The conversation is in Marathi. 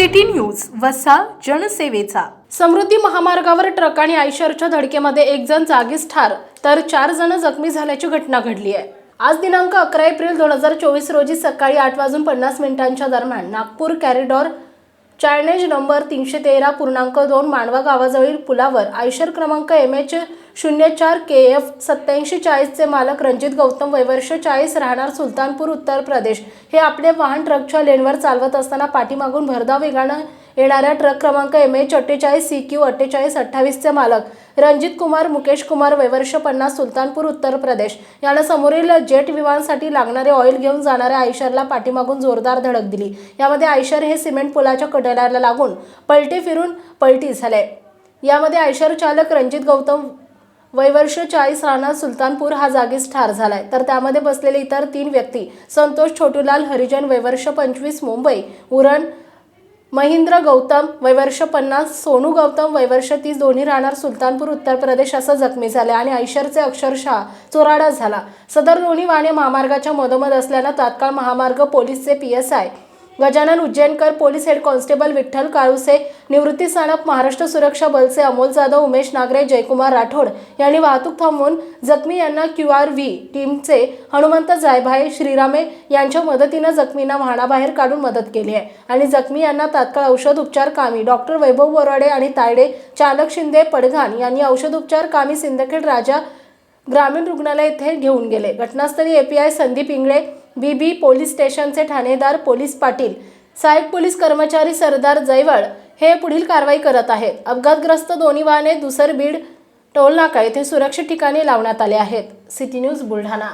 सिटी न्यूज वसा जनसेवेचा. समृद्धी महामार्गावर ट्रक आणि आयशरच्या धडकेमध्ये एक जण जागीच ठार तर चार जण जखमी झाल्याची घटना घडली आहे. आज दिनांक अकरा एप्रिल दोन हजार चोवीस रोजी सकाळी आठ वाजून पन्नास मिनिटांच्या दरम्यान नागपूर कॅरिडॉर चायनेज नंबर तीनशे तेरा पूर्णांक दोन मांडवा गावाजवळील पुलावर आयशर क्रमांक एम एच शून्य चार के एफ सत्याऐंशी चाळीसचे मालक रणजित गौतम वैवर्ष चाळीस राहणार सुलतानपूर उत्तर प्रदेश. हे आपले वाहन ट्रकच्या लेनवर चालवत असताना पाठीमागून भरधाव वेगानं येणाऱ्या ट्रक क्रमांक एम एच अठ्ठेचाळीस सी क्यू अठ्ठेचाळीस अठ्ठावीसचे मालक रणजित कुमार मुकेश कुमार वैवर्ष पन्नास सुलतानपूर उत्तर प्रदेश यानं समोरील जेट विमानासाठी लागणारे ऑइल घेऊन जाणाऱ्या आयशरला पाठीमागून जोरदार धडक दिली. यामध्ये आयशर हे सिमेंट पुलाच्या कडेला लागून पलटी फिरून पलटी झाले. यामध्ये आयशर चालक रणजित गौतम वैवर्ष चाळीस राणा सुलतानपूर हा जागीच ठार झालाय. तर त्यामध्ये बसलेले इतर तीन व्यक्ती संतोष छोटूलाल हरिजन वैवर्ष पंचवीस मुंबई उरण महेंद्र गौतम वैवर्ष पन्नास सोनू गौतम वैवर्ष तीस दोन्ही राहणार सुलतानपूर उत्तर प्रदेश असं जखमी झाले आणि ऐशरचे अक्षरशः चोराडा झाला. सदर दोन्ही वाहने महामार्गाच्या मधोमध असल्यानं तात्काळ महामार्ग पोलीसचे P S I Gajanan Ujjainkar police head constable Vitthal Kaluse Nivrutti Sanap Maharashtra सुरक्षा बलचे अमोल जाधव उमेश नागरे जयकुमार राठोड यांनी वाहतूक थांबवून जखमी यांना क्यू आर व्ही टीमचे हनुमंत जायभाई श्रीरामे यांच्या मदतीनं जखमींना वाहनाबाहेर काढून मदत केली आहे. आणि जखमी यांना तात्काळ औषध उपचार कामी डॉक्टर वैभव बोराडे आणि तायडे चालक शिंदे पडघान यांनी औषध उपचार कामी सिंदखेड राजा ग्रामीण रुग्णालय येथे घेऊन गेले. घटनास्थळी API Sandeep Ingale B B police स्टेशनचे ठाणेदार पोलीस पाटील सहाय्यक पोलीस कर्मचारी सरदार जयवळ हे पुढील कारवाई करत आहेत. अपघातग्रस्त दोन्ही वाहने दुसर बीड टोलनाका येथे सुरक्षित ठिकाणी लावण्यात आले आहेत. City news Buldhana.